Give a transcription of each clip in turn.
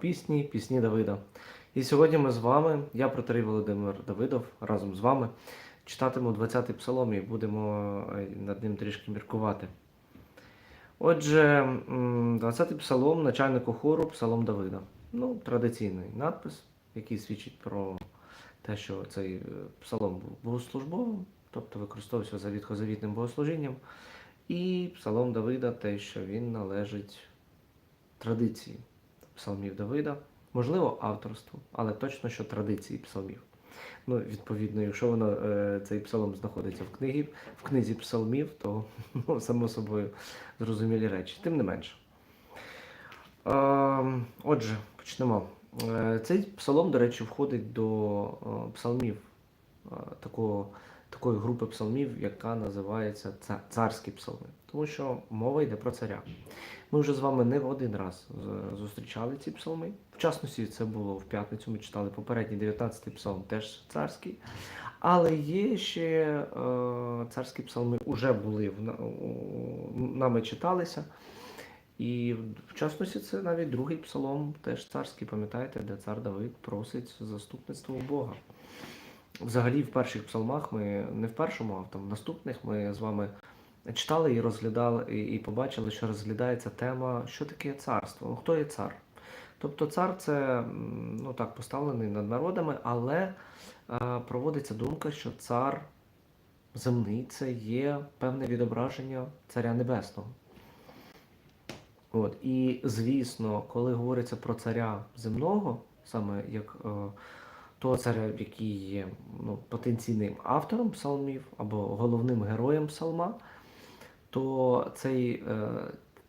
Пісні, пісні Давида. І сьогодні ми з вами, я протерей Володимир Давидов, разом з вами читатиму 20-й псалом і будемо е, над ним трішки міркувати. Отже, 20-й псалом начальнику хору Псалом Давида. Ну, традиційний надпис, який свідчить про те, що цей е, псалом був богослужбовим, тобто використовувався за відхозавітним богослужінням. І псалом Давида те, що він належить традиції псалмів Давида, можливо, авторству, але точно, що традиції псалмів. Ну, відповідно, якщо воно е, цей псалом знаходиться в книгі, в книзі псалмів, то ну, само собою зрозумілі речі. Тим не менше. Е, отже, почнемо. Е, цей псалом, до речі, входить до е, псалмів такого, такої групи псалмів, яка називається царські псалми. Тому що мова йде про царя. Ми вже з вами не в один раз зустрічали ці псалми. В частності, це було в п'ятницю. Ми читали попередній 19-й псалм, теж царський. Але є ще е, царські псалми вже були нами читалися. І в частності це навіть другий псалом, теж царський, пам'ятаєте, де цар Давид просить заступництво у Бога. Взагалі, в перших псалмах ми не в першому, а там в наступних ми з вами читали і розглядали, і, побачили, що розглядається тема, що таке царство, ну, хто є цар. Тобто цар це ну так поставлений над народами, але е, проводиться думка, що цар земний це є певне відображення царя небесного. От, і звісно, коли говориться про царя земного, саме як е, того царя, який є ну, потенційним автором псалмів або головним героєм псалма, то цей е,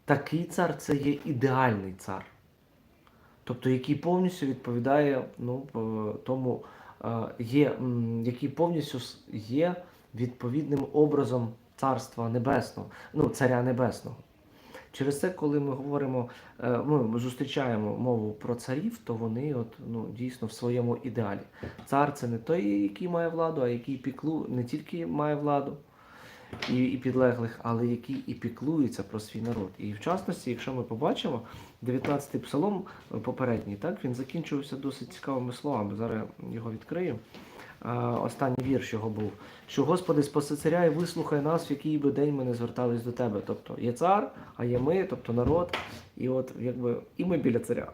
такий цар це є ідеальний цар. Тобто, який повністю відповідає ну, е, тому, е, є, який повністю є відповідним образом Царства Небесного, ну, Царя Небесного. Через це, коли ми говоримо, е, ми зустрічаємо мову про царів, то вони от, ну, дійсно в своєму ідеалі. Цар це не той, який має владу, а який піклу не тільки має владу і, і підлеглих, але який і піклується про свій народ. І в частності, якщо ми побачимо, 19-й псалом е, попередній, так, він закінчувався досить цікавими словами. Зараз його відкрию. Е, Останній вірш його був, що Господи, і вислухай нас, в який би день ми не звертались до тебе. Тобто є цар, а є ми, тобто народ, і от якби і ми біля царя.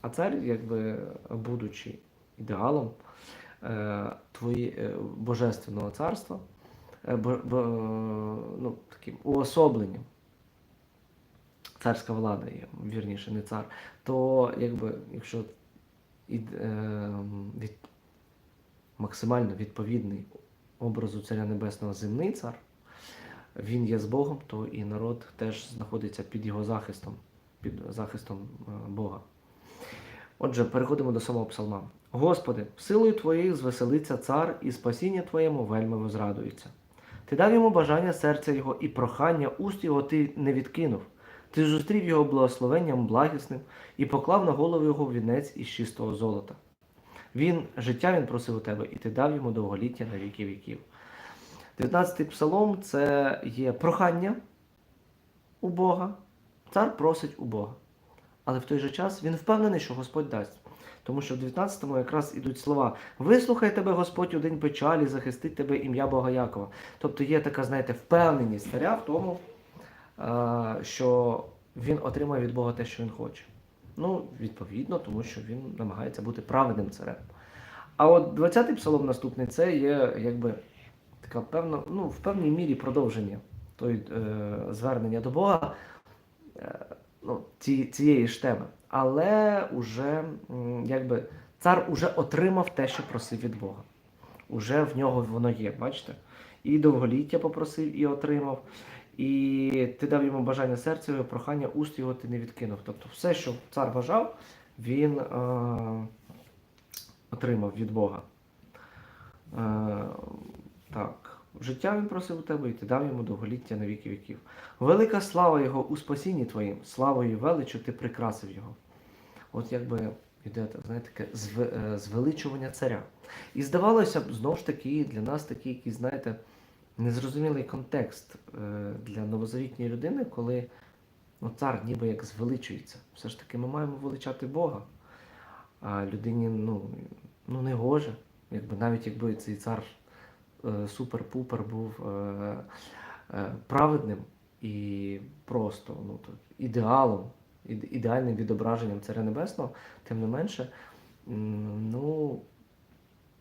А цар, якби будучи ідеалом е, твої, е, божественного царства, бо, бо, ну, таким уособленням. Царська влада є, вірніше, не цар. То якби, якщо ід, е, від, максимально відповідний образу Царя Небесного земний цар, він є з Богом, то і народ теж знаходиться під його захистом, під захистом е, Бога. Отже, переходимо до самого псалма. Господи, силою Твоєю звеселиться цар, і спасіння Твоєму вельми возрадується. Ти дав йому бажання серця його і прохання уст його ти не відкинув. Ти зустрів його благословенням благісним і поклав на голову його вінець із чистого золота. Він, життя він просив у тебе, і ти дав йому довголіття на віки віків. 19-й псалом це є прохання у Бога. Цар просить у Бога. Але в той же час він впевнений, що Господь дасть. Тому що в 19-му якраз ідуть слова: Вислухай тебе, Господь, у день печалі, захистить тебе ім'я Бога Якова. Тобто є така, знаєте, впевненість царя в тому, е, що він отримає від Бога те, що він хоче. Ну, відповідно, тому що він намагається бути праведним царем. А от 20-й псалом наступний це є якби така певна, ну, в певній мірі продовження той, е, звернення до Бога е, ну, ці, цієї ж теми. Але уже якби цар уже отримав те, що просив від Бога. Уже в нього воно є, бачите? І довголіття попросив і отримав. І ти дав йому бажання серця, його, прохання уст його ти не відкинув. Тобто все, що цар бажав, він е, отримав від Бога. Е, так, життя він просив у тебе, і ти дав йому довголіття на віки віків. Велика слава Його у спасінні твоїм, славою величу ти прикрасив його. От якби так, знаєте, таке е, звеличування царя. І здавалося б, знову ж таки, для нас такий, який, знаєте, незрозумілий контекст е, для новозавітньої людини, коли ну, цар ніби як звеличується. Все ж таки ми маємо величати Бога. а людині ну, ну не гоже. Якби навіть якби цей цар е, супер-пупер був е, праведним і просто ну, ідеалом, ідеальним відображенням Царя Небесного, тим не менше, ну,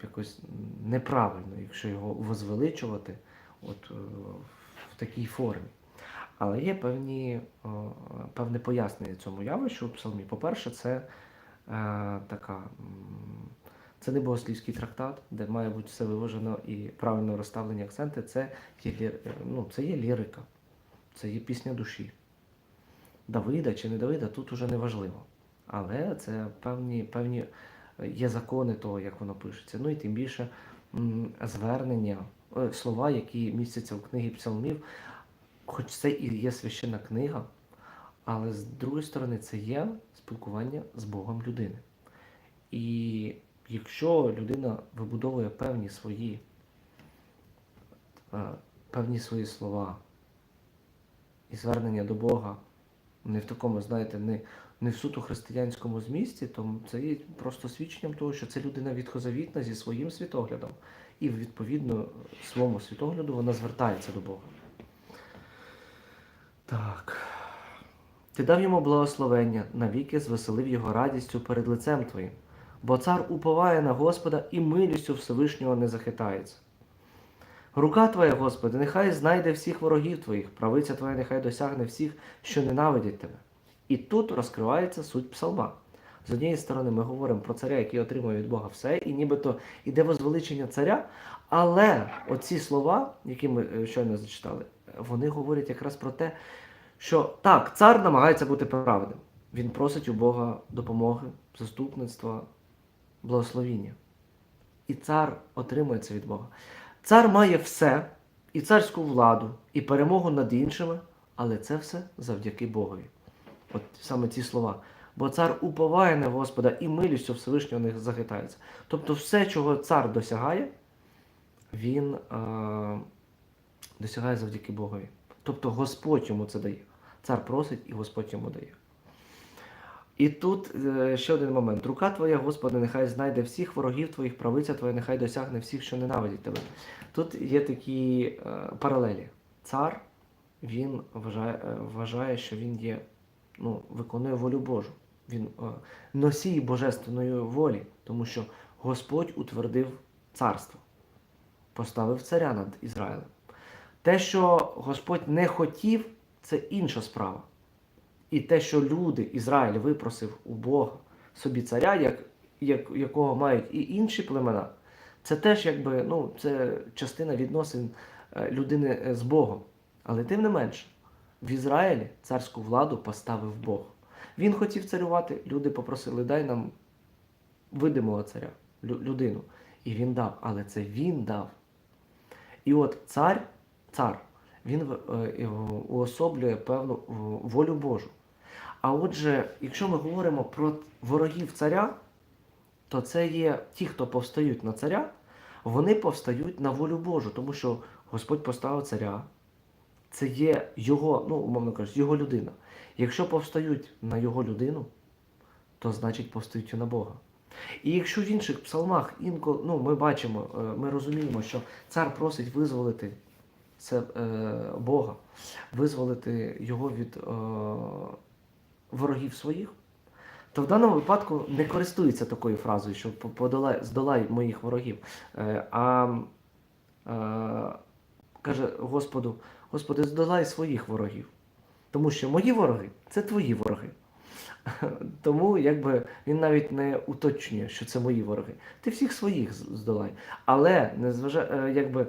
якось неправильно, якщо його возвеличувати от, е, в такій формі. Але є певні, е, певне пояснення цьому явищу у псалмі. По-перше, це е, така. Це не богослівський трактат, де має бути все виважено і правильно розставлені акценти. Це є, е, ну, це є лірика, це є пісня душі. Давида чи не Давида, тут уже не важливо. Але це певні, певні є закони того, як воно пишеться. Ну і тим більше звернення, слова, які містяться в книгі псалмів, хоч це і є священна книга, але з другої сторони це є спілкування з Богом людини. І якщо людина вибудовує певні свої, е, певні свої слова і звернення до Бога не в такому, знаєте, не, не в суто християнському змісті, то це є просто свідченням того, що це людина відхозавітна зі своїм світоглядом. І відповідно своєму світогляду вона звертається до Бога. Так. Ти дав йому благословення, навіки звеселив його радістю перед лицем твоїм. Бо цар уповає на Господа і милістю Всевишнього не захитається. Рука твоя, Господи, нехай знайде всіх ворогів твоїх, правиця твоя нехай досягне всіх, що ненавидять тебе. І тут розкривається суть псалма. З однієї сторони, ми говоримо про царя, який отримує від Бога все, і нібито іде возвеличення царя, але оці слова, які ми е, щойно зачитали, вони говорять якраз про те, що так, цар намагається бути праведним. Він просить у Бога допомоги, заступництва, благословіння. І цар отримує це від Бога. Цар має все, і царську владу, і перемогу над іншими, але це все завдяки Богові. От саме ці слова. Бо цар уповає на Господа і милістю Всевишнього не захитається. Тобто все, чого цар досягає, він е, досягає завдяки Богові. Тобто Господь йому це дає. Цар просить і Господь йому дає. І тут е, ще один момент. Рука твоя, Господи, нехай знайде всіх ворогів твоїх, правиця твоя, нехай досягне всіх, що ненавидять тебе. Тут є такі е, паралелі. Цар, він вважає, е, вважає, що він є, ну, виконує волю Божу. Він е, носій божественної волі, тому що Господь утвердив царство, поставив царя над Ізраїлем. Те, що Господь не хотів, це інша справа. І те, що люди, Ізраїль випросив у Бога собі царя, як, як, якого мають і інші племена, це теж якби, ну, це частина відносин е, людини е, з Богом. Але тим не менше, в Ізраїлі царську владу поставив Бог. Він хотів царювати, люди попросили, дай нам видимого царя, людину. І він дав, але це він дав. І от цар, цар, він е, уособлює певну е, волю Божу. А отже, якщо ми говоримо про ворогів царя, то це є ті, хто повстають на царя, вони повстають на волю Божу, тому що Господь поставив царя, це є його, ну, умовно кажучи, його людина. Якщо повстають на його людину, то значить повстають і на Бога. І якщо в інших псалмах інколи, ну, ми бачимо, е, ми розуміємо, що цар просить визволити це, е, Бога, визволити його від е, ворогів своїх, то в даному випадку не користується такою фразою, що подолай, здолай моїх ворогів. Е, а е, каже Господу, Господи, здолай своїх ворогів. Тому що мої вороги це твої вороги. Тому якби він навіть не уточнює, що це мої вороги. Ти всіх своїх здолай. Але незважа... е, якби,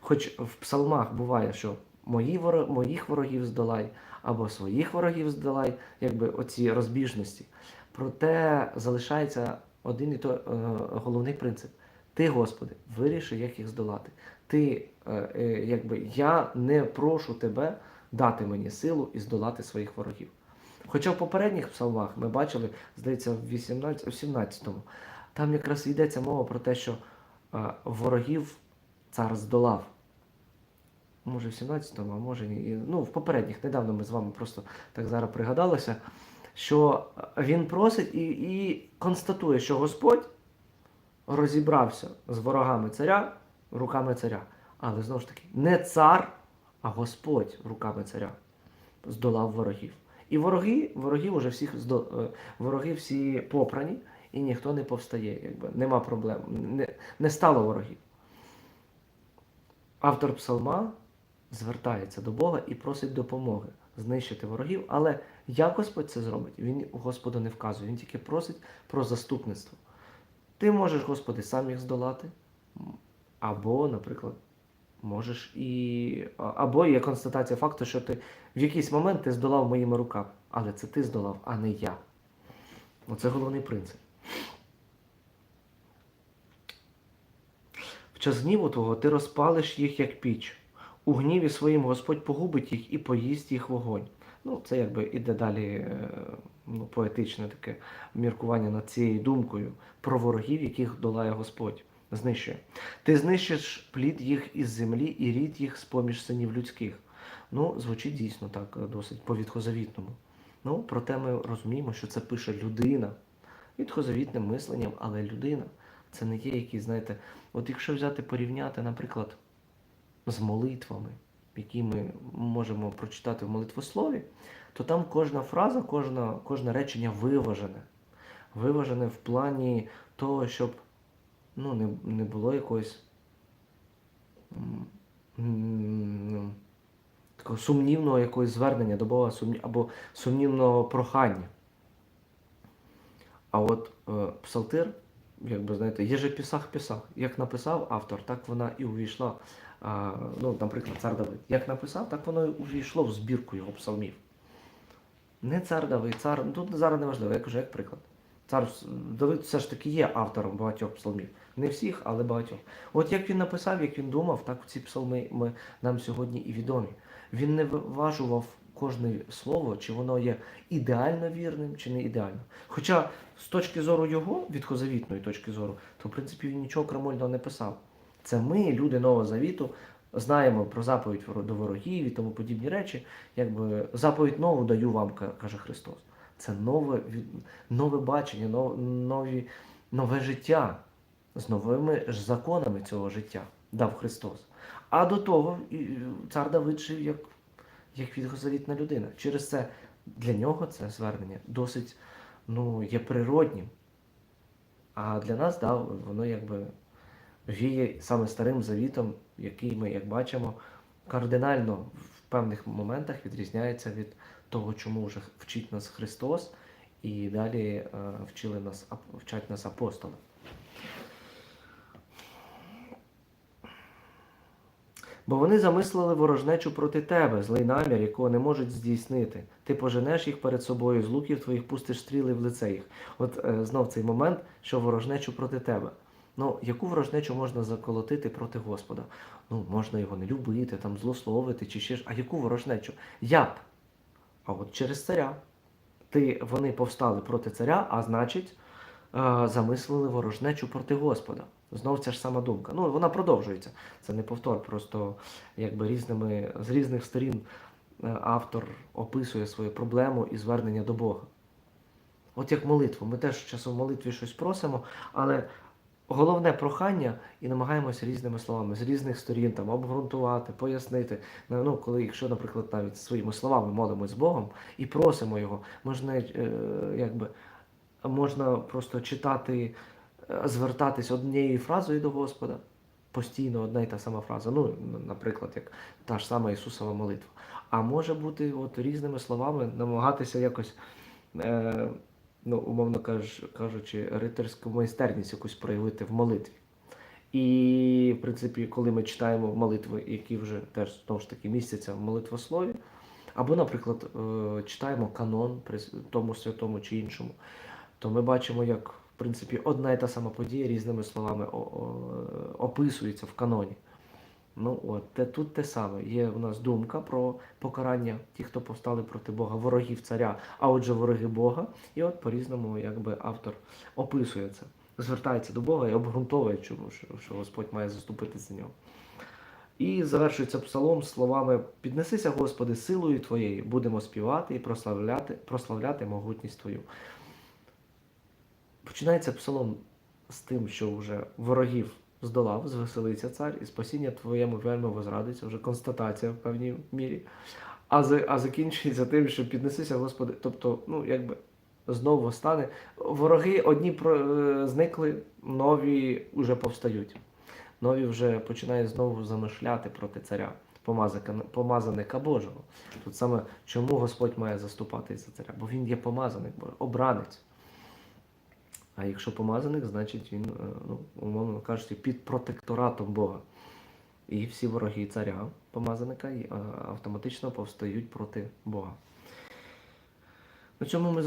хоч в псалмах буває, що мої воро... моїх ворогів здолай, або своїх ворогів здолай, якби оці розбіжності. Проте залишається один і той е, головний принцип. Ти, Господи, виріши, як їх здолати. Ти, е, е, якби, я не прошу тебе дати мені силу і здолати своїх ворогів. Хоча в попередніх псалмах ми бачили, здається, в 18, 17-му, там якраз йдеться мова про те, що е, ворогів цар здолав. Може, в 17-му, а може ні. Ну, в попередніх, недавно ми з вами просто так зараз пригадалися. що він просить і, і констатує, що Господь розібрався з ворогами царя руками царя. Але знову ж таки, не цар, а Господь руками царя здолав ворогів. І вороги, ворогів уже всіх е, вороги всі попрані, і ніхто не повстає. Якби. Нема проблем. Не, не стало ворогів. Автор псалма звертається до Бога і просить допомоги знищити ворогів, але як Господь це зробить, він Господу не вказує, він тільки просить про заступництво. Ти можеш, Господи, сам їх здолати, або, наприклад, можеш і. Або є констатація факту, що ти в якийсь момент ти здолав моїми руками, але це ти здолав, а не я. Оце головний принцип. В час гніву твого ти розпалиш їх, як піч. У гніві своїм Господь погубить їх і поїсть їх вогонь. Ну, це якби іде далі е, ну, поетичне таке міркування над цією думкою про ворогів, яких долає Господь, знищує. Ти знищиш плід їх із землі і рід їх з-поміж синів людських. Ну, звучить дійсно так, е, досить по-відхозавітному. Ну, проте ми розуміємо, що це пише людина відхозавітним мисленням, але людина це не є якісь, знаєте, от якщо взяти порівняти, наприклад, з молитвами, які ми можемо прочитати в молитвослові, то там кожна фраза, кожна, кожне речення виважене. Виважене в плані того, щоб ну, не, не було якогось такого сумнівного якогось звернення до Бога або сумнівного прохання. А от е, псалтир, як би знаєте, є же пісах пісах. Як написав автор, так вона і увійшла. А, ну, наприклад, цар Давид. Як написав, так воно і увійшло в збірку його псалмів. Не цар Давид, цар. ну, Тут зараз не важливо, я кажу, як приклад. Цар Давид все ж таки є автором багатьох псалмів. Не всіх, але багатьох. От як він написав, як він думав, так ці псалми ми, нам сьогодні і відомі. Він не виважував кожне слово, чи воно є ідеально вірним, чи не ідеально. Хоча з точки зору його, відхозавітної точки зору, то в принципі він нічого крамольного не писав. Це ми, люди Нового Завіту, знаємо про заповідь до ворогів і тому подібні речі. Якби заповідь нову даю вам, каже Христос. Це нове, нове бачення, нов- нові, нове життя з новими ж законами цього життя дав Христос. А до того цар Давид жив як, як відхозавітна людина. Через це для нього це звернення досить ну, є природнім. А для нас, да, воно якби віє саме старим завітом, який ми, як бачимо, кардинально в певних моментах відрізняється від того, чому вже вчить нас Христос, і далі е, вчили нас, вчать нас апостоли. Бо вони замислили ворожнечу проти тебе, злий намір, якого не можуть здійснити. Ти поженеш їх перед собою, з луків твоїх пустиш стріли в лице їх. От е, знов цей момент, що ворожнечу проти тебе. Ну, яку ворожнечу можна заколотити проти Господа? Ну, можна його не любити, там злословити чи ще ж. А яку ворожнечу? Як? А от через царя. Ти, вони повстали проти царя, а значить, е, замислили ворожнечу проти Господа. Знов ця ж сама думка. Ну, вона продовжується. Це не повтор, просто якби різними, з різних сторін е, автор описує свою проблему і звернення до Бога. От як молитву. Ми теж часом в молитві щось просимо, але головне прохання і намагаємося різними словами, з різних сторін там обґрунтувати, пояснити. Ну, ну, коли, якщо, наприклад, навіть своїми словами молимось з Богом і просимо його, можна е, якби можна просто читати, е, звертатись однією фразою до Господа. Постійно одна й та сама фраза. Ну, наприклад, як та ж сама Ісусова молитва. А може бути от різними словами намагатися якось, е, ну, умовно кажу- кажучи, риторську майстерність якусь проявити в молитві. І, в принципі, коли ми читаємо молитви, які вже теж знову ж таки містяться в молитвослові, або, наприклад, е, читаємо канон при тому святому чи іншому, то ми бачимо, як в принципі одна і та сама подія різними словами описується в каноні. Ну от, те, тут те саме. Є в нас думка про покарання ті, хто повстали проти Бога, ворогів царя, а отже, вороги Бога. І от по-різному якби автор описує це, звертається до Бога і обґрунтовує, чому що Господь має заступити за нього. І завершується псалом словами Піднесися, Господи, силою Твоєю, будемо співати і прославляти, прославляти могутність Твою. Починається псалом з тим, що вже ворогів здолав, звеселиться цар, і спасіння твоєму вельми возрадиться, вже констатація в певній мірі. А, за- а закінчується тим, що піднесися, Господи, тобто, ну, якби знову стане. Вороги одні про, е, зникли, нові вже повстають. Нові вже починають знову замишляти проти царя, помазаника, Божого. Тут саме чому Господь має заступати за царя? Бо він є помазаник, обранець. А якщо помазаник, значить він, е, ну, умовно кажучи, під протекторатом Бога. І всі вороги царя, помазаника, е, автоматично повстають проти Бога. На цьому ми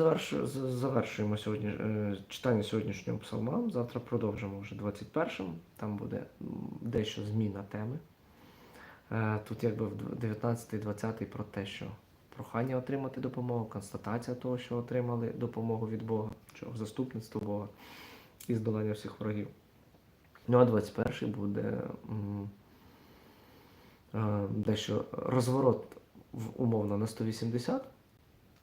завершуємо сьогодні, е, читання сьогоднішнього псалма. Завтра продовжимо вже 21-м. Там буде дещо зміна теми. Тут якби в 19-20 про те, що прохання отримати допомогу, констатація того, що отримали допомогу від Бога, що заступництво Бога і здолання всіх ворогів. Ну а 21-й буде е, дещо розворот умовно на 180,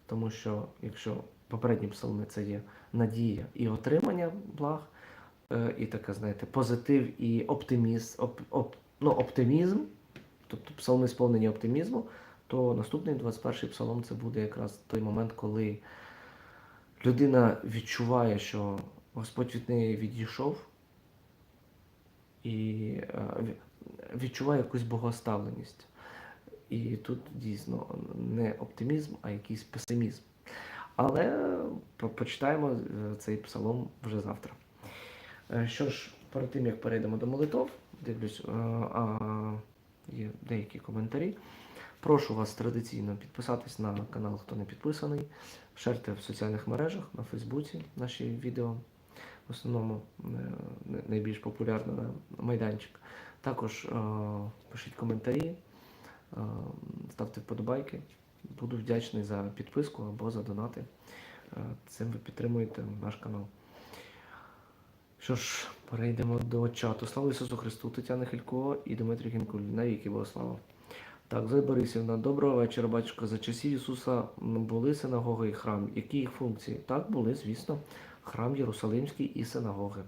тому що якщо попередні псалми це є надія і отримання благ, е, і таке, знаєте, позитив і оптимізм, оп, оп, ну, оптимізм, тобто псалми сповнені оптимізму, то наступний 21-й псалом це буде якраз той момент, коли людина відчуває, що Господь від неї відійшов і е, відчуває якусь богоставленість. І тут дійсно не оптимізм, а якийсь песимізм. Але почитаємо е, цей псалом вже завтра. Е, Що ж, перед тим як перейдемо до молитов, дивлюсь, а, є деякі коментарі. Прошу вас традиційно підписатись на канал, хто не підписаний. Шерте в соціальних мережах на Фейсбуці наші відео. В основному е, найбільш популярний на майданчик. Також е, пишіть коментарі, е, ставте вподобайки. Буду вдячний за підписку або за донати. Цим ви підтримуєте наш канал. Що ж, перейдемо до чату. Слава Ісусу Христу, Тетяна Хилько і Дмитрій Кінкуль. Навіки Богослава. Так, Зоя Борисівна, доброго вечора, батюшка. За часів Ісуса були синагоги і храм. Які їх функції? Так, були, звісно, храм Єрусалимський і синагоги.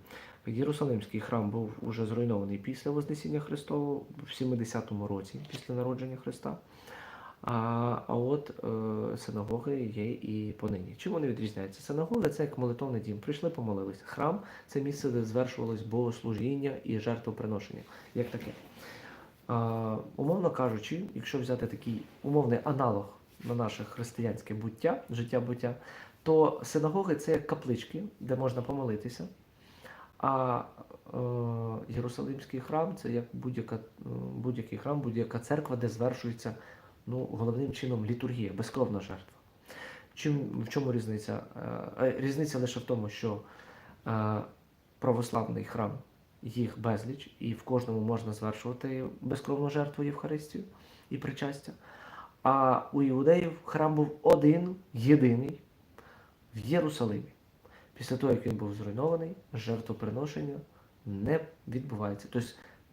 Єрусалимський храм був уже зруйнований після Вознесіння Христового в 70-му році, після народження Христа. А, а от е, синагоги є і понині. Чим вони відрізняються? Синагога це як молитовний дім. Прийшли, помолились. Храм це місце, де звершувалось богослужіння і жертвоприношення. Як таке? Умовно кажучи, якщо взяти такий умовний аналог на наше християнське буття, життя буття, то синагоги це як каплички, де можна помолитися. А е, Єрусалимський храм це як е, будь-який храм, будь-яка церква, де звершується ну, головним чином літургія, безкровна жертва. Чим, в чому різниця? Е, е, Різниця лише в тому, що е, православний храм їх безліч, і в кожному можна звершувати безкровну жертву Євхаристію і причастя. А у іудеїв храм був один, єдиний в Єрусалимі. Після того, як він був зруйнований, жертвоприношення не відбувається. Тобто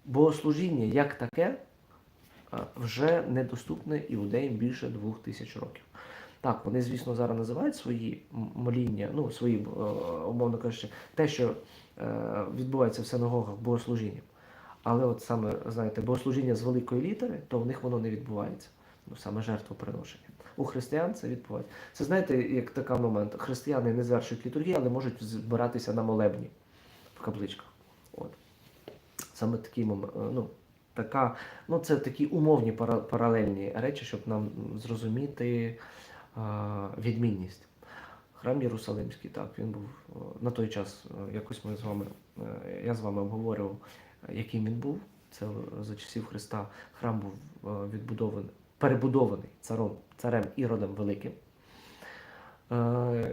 богослужіння як таке вже недоступне іудеям більше двох тисяч років. Так, вони, звісно, зараз називають свої моління, ну, свої, е, умовно кажучи, те, що відбувається в синагогах богослужінням. Але от саме, знаєте, богослужіння з великої літери, то в них воно не відбувається. Ну, саме жертвоприношення. У християн це відбувається. Це знаєте, як такий момент. Християни не звершують літургії, але можуть збиратися на молебні в капличках. От. Саме такий момент. Ну, така, ну, це такі умовні паралельні речі, щоб нам зрозуміти а, відмінність. Храм Єрусалимський, так, він був е, на той час, е, якось ми з вами, е, я з вами обговорював, яким він був. Це за часів Христа храм був відбудований, перебудований царом, царем Іродом Великим.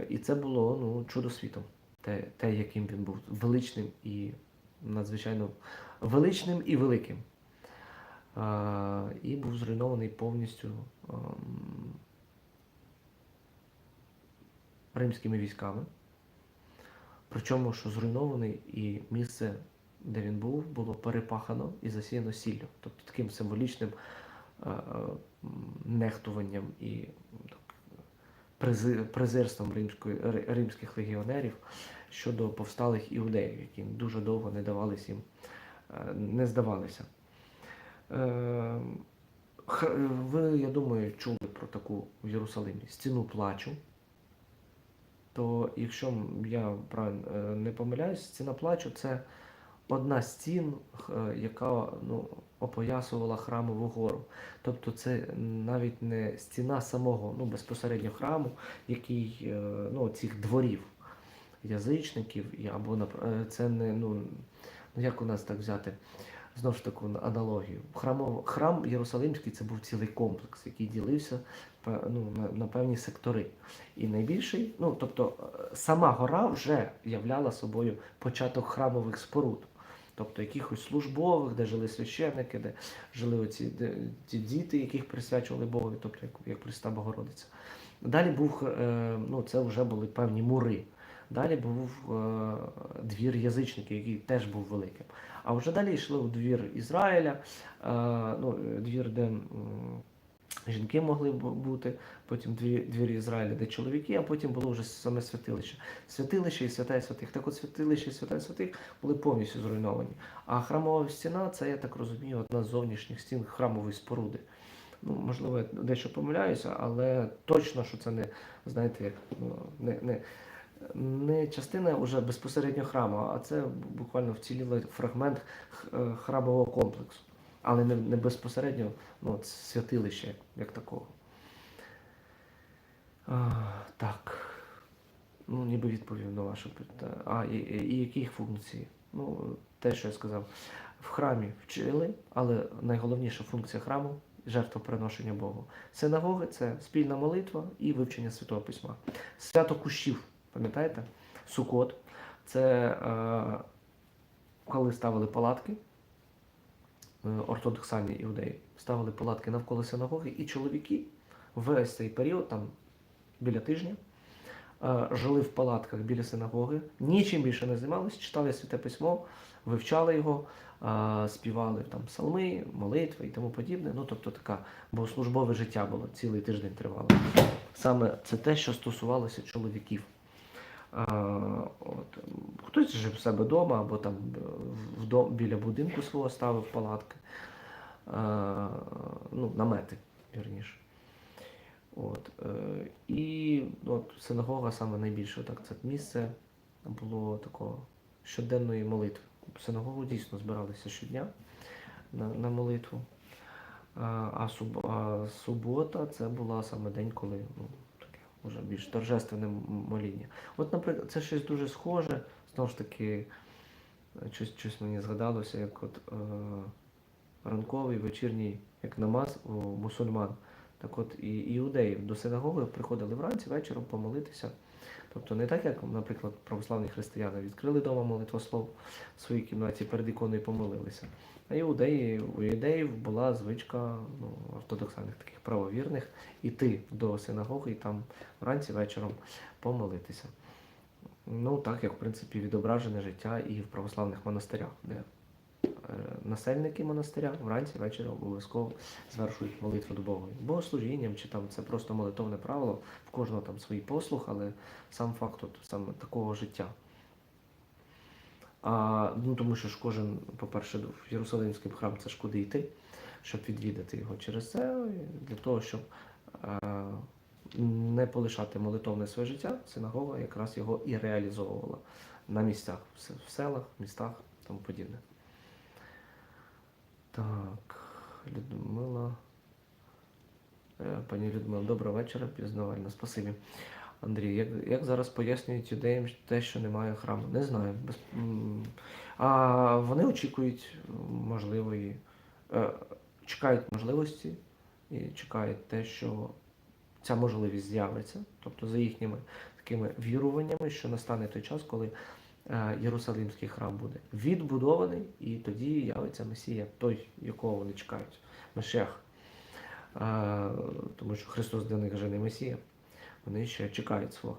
І це було ну, чудо світу, те, те, яким він був величним і надзвичайно величним і великим. І був зруйнований повністю римськими військами. Причому, що зруйнований і місце де він був, було перепахано і засіяно сіллю. Тобто таким символічним е, е, нехтуванням і так, презирством римської, римських легіонерів щодо повсталих іудеїв, які дуже довго не давались їм, е, не здавалися. Е, Ви, я думаю, чули про таку в Єрусалимі стіну плачу. То якщо я правильно е, не помиляюсь, стіна плачу це одна з стін, е, яка ну, опоясувала храмову гору. Тобто це навіть не стіна самого ну, безпосередньо храму, який е, ну, цих дворів язичників, або це не ну як у нас так взяти. Знову ж таку аналогію. Храмов, храм Єрусалимський це був цілий комплекс, який ділився ну, на, на певні сектори. І найбільший, ну тобто е, сама гора вже являла собою початок храмових споруд, тобто якихось службових, де жили священники, де жили оці де, ті діти, яких присвячували Богові, тобто як, як Пресвята Богородиця. Далі був, е, ну це вже були певні мури. Далі був е, двір язичників, який теж був великим. А вже далі йшли у двір Ізраїля, е, ну, двір, де жінки могли бути, потім двір, Ізраїля, де чоловіки, а потім було вже саме святилище. Святилище і свята святих. Так от святилище і свята святих були повністю зруйновані. А храмова стіна це, я так розумію, одна з зовнішніх стін храмової споруди. Ну, можливо, я дещо помиляюся, але точно, що це не, знаєте, як ну, не, не, не частина вже безпосередньо храму, а це буквально вцілілий фрагмент е, храмового комплексу, але не, не безпосередньо ну, святилище як, такого. А, так. Ну, ніби відповів на ваше питання. А, і, і які їх функції? Ну, те, що я сказав, в храмі вчили, але найголовніша функція храму жертвоприношення Богу. Синагоги це спільна молитва і вивчення Святого Письма. Свято кущів, пам'ятаєте? Сукот. Це е, коли ставили палатки, е, ортодоксальні іудеї, ставили палатки навколо синагоги, і чоловіки весь цей період, там біля тижня, е, жили в палатках біля синагоги, нічим більше не займалися, читали святе письмо, вивчали його, е, співали там псалми, молитви і тому подібне. Ну, тобто така богослужбове життя було, цілий тиждень тривало. Саме це те, що стосувалося чоловіків. Е, от. Хтось жив в себе вдома або там в- біля будинку свого ставив палатки, е, ну, намети, вірніше. От, е, і от, синагога саме найбільше так, це місце було такого щоденної молитви. В синагогу дійсно збиралися щодня на, на молитву. А, суб, а субота це була саме день, коли ну, вже більш торжественне моління. От, наприклад, це щось дуже схоже, знову ж таки, щось, щось мені згадалося, як от е, ранковий вечірній, як намаз у мусульман. Так от і іудеї до синагоги приходили вранці вечором помолитися. Тобто не так, як, наприклад, православні християни відкрили дома молитвослов в своїй кімнаті перед іконою помолилися. А іудеї, у іудеїв була звичка ну, ортодоксальних таких правовірних іти до синагоги і там вранці вечором помолитися. Ну, так як в принципі відображене життя і в православних монастирях, де насельники монастиря вранці ввечері обов'язково звершують молитву до Бога. Богослужінням чи там це просто молитовне правило, в кожного там свій послух, але сам факт от, саме такого життя. А, ну, тому що ж кожен, по-перше, в Єрусалимський храм це ж куди йти, щоб відвідати його через це, для того, щоб е, не полишати молитовне своє життя, синагога якраз його і реалізовувала на місцях, в се- в селах, містах тому подібне. Так, Людмила. Е, Пані Людмила, доброго вечора, пізнавально, спасибі. Андрій, як, як зараз пояснюють юдеям те, що немає храму? Не знаю. Без, а вони очікують можливої, е, чекають можливості і чекають те, що ця можливість з'явиться, тобто за їхніми такими віруваннями, що настане той час, коли Єрусалимський храм буде відбудований, і тоді явиться Месія, той, якого вони чекають, Мешех. Е, Тому що Христос для них вже не Месія, вони ще чекають свого.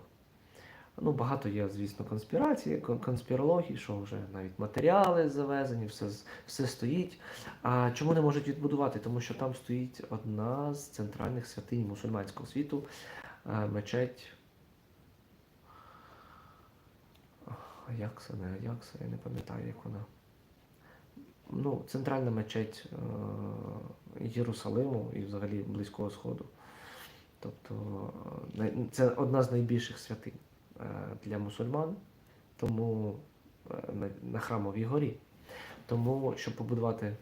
Ну, багато є, звісно, конспірації, кон- конспірологій, що вже навіть матеріали завезені, все, все стоїть. А чому не можуть відбудувати? Тому що там стоїть одна з центральних святинь мусульманського світу, е, мечеть. Аякса, не Аякса, я не пам'ятаю, як вона. Ну, центральна мечеть е, Єрусалиму і взагалі Близького Сходу. Тобто е, це одна з найбільших святинь е, для мусульман, тому е, на, на храмовій горі. Тому, щоб побудувати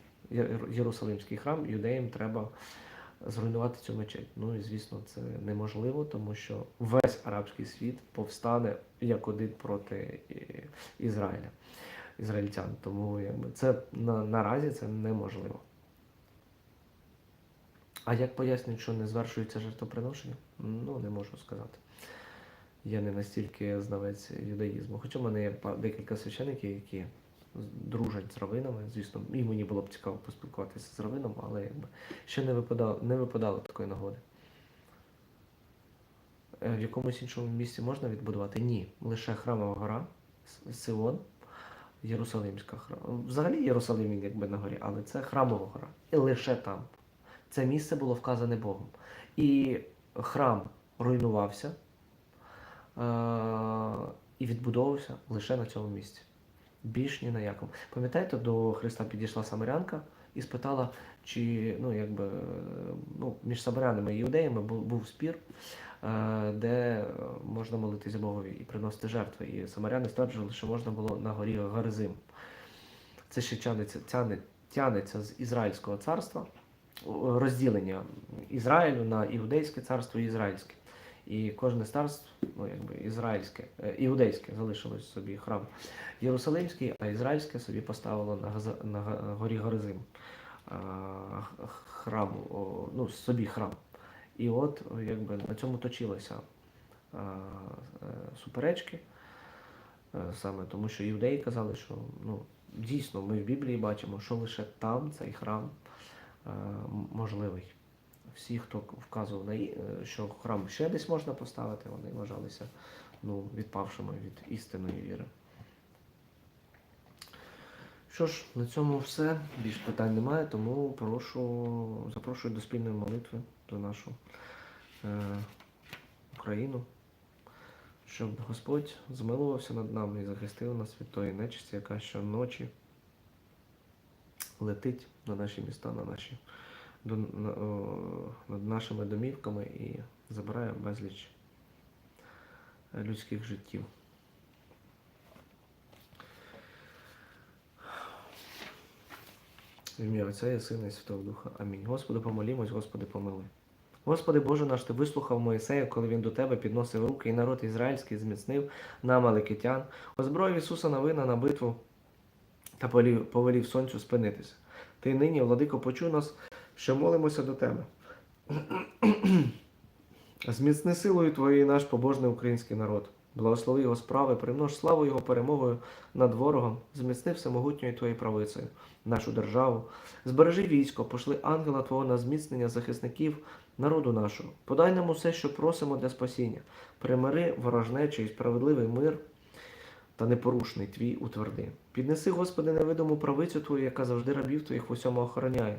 Єрусалимський храм, юдеям треба зруйнувати цю мечеть. Ну і звісно, це неможливо, тому що весь арабський світ повстане як один проти е, Ізраїля, ізраїльтян. Тому якби це на, наразі це неможливо. А як пояснюють, що не звершується жертвоприношення? Ну, не можу сказати. Я не настільки знавець юдаїзму. Хоча в мене є декілька священиків, які дружать з равинами. Звісно, і мені було б цікаво поспілкуватися з равином, але якби ще не випадало, не випадало такої нагоди. Е, В якомусь іншому місці можна відбудувати? Ні. Лише храмова гора, Сион, Єрусалимська храма. Взагалі Єрусалим якби на горі, але це храмова гора. І лише там. Це місце було вказане Богом. І храм руйнувався е- і відбудовувався лише на цьому місці. Більш ні на якому. Пам'ятаєте, до Христа підійшла самарянка і спитала, чи ну, якби, ну, між самарянами і іудеями був, був спір, е, де можна молитися Богові і приносити жертви. І самаряни стверджували, що можна було на горі Гаризим. Це ще тянеться, тяне, тянеться з Ізраїльського царства, розділення Ізраїлю на іудейське царство і ізраїльське. І кожне з царств, ну якби ізраїльське, е, іудейське залишилось собі храм Єрусалимський, а ізраїльське собі поставило на, на горі Горизим храм, ну, собі храм. І от якби на цьому точилися е, суперечки, е, саме тому що іудеї казали, що ну, дійсно ми в Біблії бачимо, що лише там цей храм можливий. Всі, хто вказував на е, що храм ще десь можна поставити, вони вважалися ну, відпавшими від істинної віри. Що ж, на цьому все. Більш питань немає, тому прошу, запрошую до спільної молитви за нашу е, Україну, щоб Господь змилувався над нами і захистив нас від тої нечисті, яка щоночі летить на наші міста, на наші, до, над нашими домівками і забирає безліч людських життів. В ім'я Отця і Сина і Святого Духа. Амінь. Господи, помолімось, Господи, помилуй. Господи Боже наш, Ти вислухав Моїсея, коли він до Тебе підносив руки, і народ ізраїльський зміцнив на Маликитян, озброїв Ісуса Навина на битву та повелів, сонцю спинитися. Ти нині, владико, почуй нас, що молимося до Тебе. Зміцни силою Твоєю наш побожний український народ. Благослови його справи, примнож славу Його перемогою над ворогом, зміцни всемогутньою Твоєю правицею, нашу державу. Збережи військо, пошли ангела Твого на зміцнення захисників народу нашого. Подай нам усе, що просимо для спасіння. Примири ворожнечий і справедливий мир та непорушний твій утверди. Піднеси, Господи, невидиму правицю Твою, яка завжди рабів Твоїх усьому охороняє.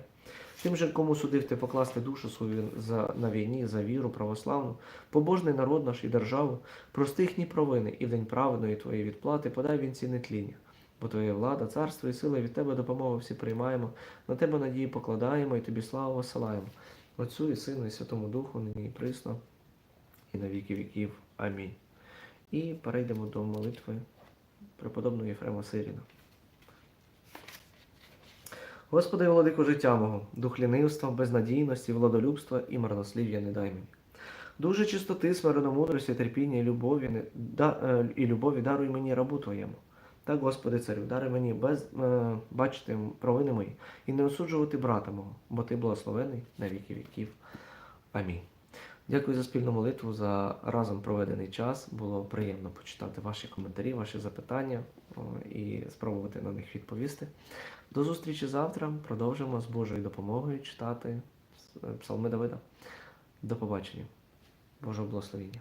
Тим же, кому судив ти покласти душу свою за, на війні за віру православну, побожний народ наш і державу, прости їхні провини і в день праведної Твоєї відплати подай вінці нетління. Бо Твоя влада, царство і сила від Тебе допомогу всі приймаємо, на Тебе надії покладаємо і Тобі славу висилаємо. Отцю і Сину, і Святому Духу, нині і присно, і на віки віків. Амінь. І перейдемо до молитви преподобного Єфрема Сиріна. Господи, владико життя мого, дух лінивства, безнадійності, владолюбства і марнослів'я не дай мені. Дуже чистоти, смиреномудрості, терпіння і любові, не- да, е, і любові даруй мені рабу Твоєму. Так, Господи, царю, даруй мені без, е, бачити провини мої і не осуджувати брата мого, бо Ти благословений на віки віків. Амінь. Дякую за спільну молитву, за разом проведений час. Було приємно почитати ваші коментарі, ваші запитання і спробувати на них відповісти. До зустрічі завтра. Продовжимо з Божою допомогою читати Псалми Давида. До побачення. Божого благословення.